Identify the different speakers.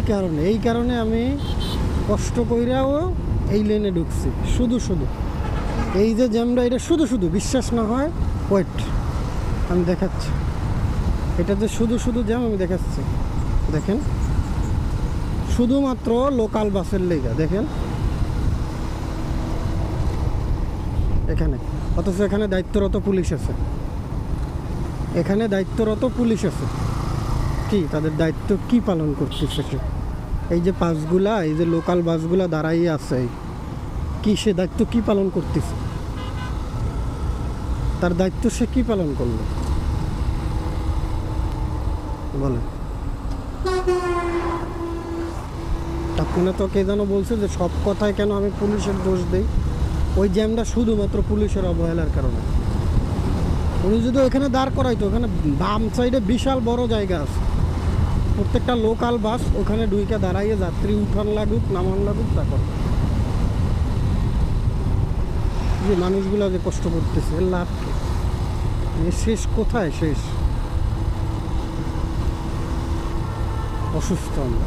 Speaker 1: কারণে? এই কারণে আমি কষ্ট কইরাও এই লেনে ঢুকছি। শুধু শুধু। এই যে জ্যামটা, এটা শুধু শুধু। বিশ্বাস না হয় ওয়েট আমি দেখাচ্ছি। এটা যে শুধু শুধু জ্যাম, আমি দেখাচ্ছি। দেখেন। শুধুমাত্র লোকাল বাসের লেগা, দেখেন। এখানে। অথচ এখানে দায়িত্বরত পুলিশ আছে। এখানে দায়িত্বরত পুলিশ আছে। কি? তাদের দায়িত্ব কি পালন করতেছে এই যে বাসগুলা, এই যে লোকাল বাসগুলা দাঁড়াই আছে, কি সে দায়িত্ব কি পালন করতেছে? তার দায়িত্ব সে কি পালন করল? বলে আপনি তো কে যেন বলছে যে সব কথায় কেন আমি পুলিশের দোষ দেই? ওই জ্যামটা শুধুমাত্র পুলিশের অবহেলার কারণে। উনি যদি ওখানে দাঁড় করাইতো, ওখানে বাম সাইডে বিশাল বড় জায়গা আছে। প্রত্যেকটা লোকাল বাস ওখানে ডুইকে দাঁড়াইয়ে যাত্রী উঠান লাগুক, নামান লাগুক তা করে যে মানুষগুলো যে কষ্ট করতেছে লাভ শেষ কোথায় শেষ? অসুস্থ আমরা।